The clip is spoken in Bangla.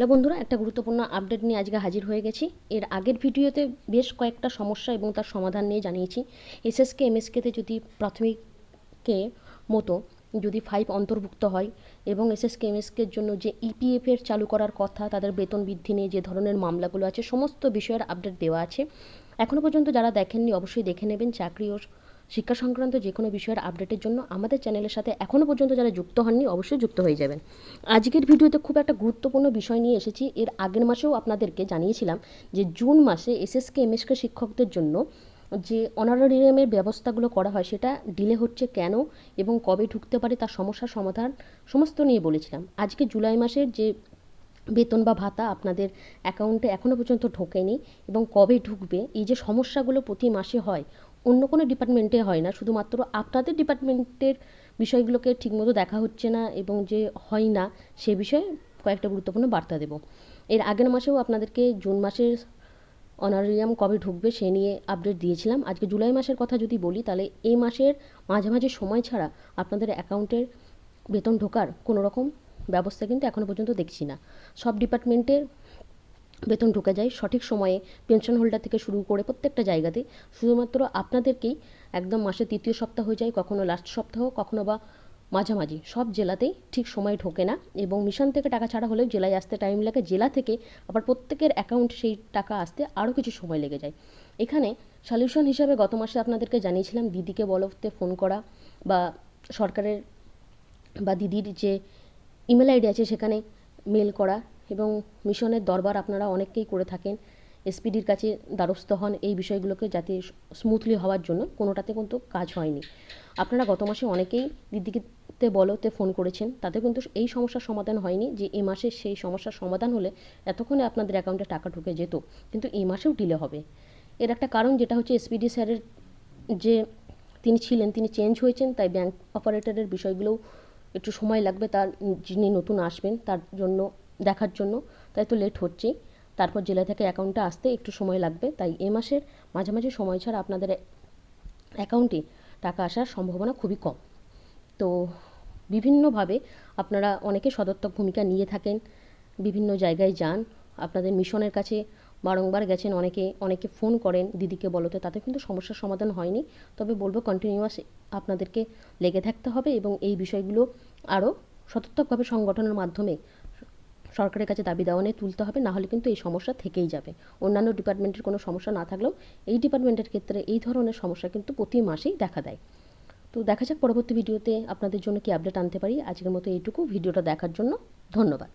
হ্যালো বন্ধুরা, একটা গুরুত্বপূর্ণ আপডেট নিয়ে আজকে হাজির হয়ে গেছি। এর আগের ভিডিওতে বেশ কয়েকটা সমস্যা এবং তার সমাধান নিয়ে জানিয়েছি। এসএসকে এমএসকেতে যদি প্রাথমিকে মতো যদি ফাইভ অন্তর্ভুক্ত হয় এবং এসএসকে এমএসকের জন্য যে ইপিএফের চালু করার কথা, তাদের বেতন বৃদ্ধি নিয়ে যে ধরনের মামলাগুলো আছে, সমস্ত বিষয়ের আপডেট দেওয়া আছে। এখনও পর্যন্ত যারা দেখেননি, অবশ্যই দেখে নেবেন। চাকরি ও শিক্ষা সংক্রান্ত যে কোনো বিষয়ের আপডেটের জন্য আমাদের চ্যানেলের সাথে এখনও পর্যন্ত যারা যুক্ত হননি, অবশ্যই যুক্ত হয়ে যাবেন। আজকের ভিডিওতে খুব একটা গুরুত্বপূর্ণ বিষয় নিয়ে এসেছি। এর আগের মাসেও আপনাদেরকে জানিয়েছিলাম যে জুন মাসে এসএসকে এমএসকে শিক্ষকদের জন্য যে অনারারিয়ামের ব্যবস্থাগুলো করা হয়, সেটা ডিলে হচ্ছে কেন এবং কবে ঢুকতে পারে তার সমস্যার সমাধান সমস্ত নিয়ে বলেছিলাম। আজকে জুলাই মাসের যে বেতন বা ভাতা আপনাদের অ্যাকাউন্টে এখনও পর্যন্ত ঢোকেনি এবং কবে ঢুকবে, এই যে সমস্যাগুলো প্রতি মাসে হয় অন্য কোনো ডিপার্টমেন্টে হয় না। শুধুমাত্র আপনাদের ডিপার্টমেন্টের বিষয়গুলোকে ঠিকমতো দেখা হচ্ছে না এবং যে হয় না, সে বিষয়ে কয়েকটা গুরুত্বপূর্ণ বার্তা দেব। এর আগের মাসেও আপনাদেরকে জুন মাসের অনারিয়াম কবে ঢুকবে সে নিয়ে আপডেট দিয়েছিলাম। আজকে জুলাই মাসের কথা যদি বলি, তাহলে এই মাসের মাঝামাঝি সময় ছাড়া আপনাদের অ্যাকাউন্টের বেতন ঢোকার কোনো রকম ব্যবস্থা কিন্তু এখনও পর্যন্ত দেখছি না। সব ডিপার্টমেন্টের বেতন ঢুকে যায়, সঠিক সময়ে পেনশন হোল্ডার থেকে শুরু করে প্রত্যেকটা জায়গাতে। শুধুমাত্র আপনাদেরকেই একদম মাসের তৃতীয় সপ্তাহ হয়ে যায়, কখনো লাস্ট সপ্তাহ, কখনো বা মাঝামাঝি। সব জেলাতেই ঠিক সময় ঢোকে না এবং মিশন থেকে টাকা ছাড়া হলেও জেলায় আসতে টাইম লাগে, জেলা থেকে আবার প্রত্যেকের অ্যাকাউন্ট সেই টাকা আসতে আরও কিছু সময় লেগে যায়। এখানে সলিউশন হিসাবে গত মাসে আপনাদেরকে জানিয়েছিলাম, দিদিকে বলতে ফোন করা বা সরকারের বা দিদির যে ইমেল আইডি আছে সেখানে মেল করা। এবং মিশনের দরবার আপনারা অনেককেই করে থাকেন। এসপিডির কাছে দ্বারস্থ হন এই বিষয়গুলোকে যাতে স্মুথলি হওয়ার জন্য। কোনোটাতে কিন্তু কাজ হয়নি। আপনারা গত মাসে অনেকেই দিদিকে বলতে ফোন করেছেন। তাতে কিন্তু এই সমস্যার সমাধান হয়নি যে এ মাসে সেই সমস্যার সমাধান হলে এতক্ষণে আপনাদের অ্যাকাউন্টে টাকা ঢুকে যেত। কিন্তু এই মাসেও ডিলে হবে। এর একটা কারণ যেটা হচ্ছে এসপিডি স্যারের যে তিনি ছিলেন, তিনি চেঞ্জ হয়েছেন, তাই ব্যাংক অপারেটরের বিষয়গুলোও একটু সময় লাগবে। তার যিনি নতুন আসবেন, তার জন্য দেখার জন্য। তাই তো লেট হচ্ছেই। তারপর জেলা থেকে অ্যাকাউন্টে আসতে একটু সময় লাগবে। তাই এ মাসের মাঝামাঝি সময় ছাড়া আপনাদের অ্যাকাউন্টে টাকা আসার সম্ভাবনা খুবই কম। তো বিভিন্নভাবে আপনারা অনেকে সদর্থক ভূমিকা নিয়ে থাকেন, বিভিন্ন জায়গায় যান। আপনাদের মিশনের কাছে বারংবার গেছেন, অনেকে অনেকে ফোন করেন দিদিকে বলতে। তাতে কিন্তু সমস্যার সমাধান হয়নি। তবে বলব কন্টিনিউয়াস আপনাদেরকে লেগে থাকতে হবে এবং এই বিষয়গুলো আরও সতর্কভাবে সংগঠনের মাধ্যমে সরকারের কাছে দাবি দাওয়া নিয়ে তুলতে হবে, নাহলে কিন্তু এই সমস্যা থেকেই যাবে। অন্যান্য ডিপার্টমেন্টের কোনো সমস্যা না থাকলেও এই ডিপার্টমেন্টের ক্ষেত্রে এই ধরনের সমস্যা কিন্তু প্রতি মাসেই দেখা দেয়। তো দেখা যাক পরবর্তী ভিডিওতে আপনাদের জন্য কি আপডেট আনতে পারি। আজকের মতো এইটুকু। ভিডিওটা দেখার জন্য ধন্যবাদ।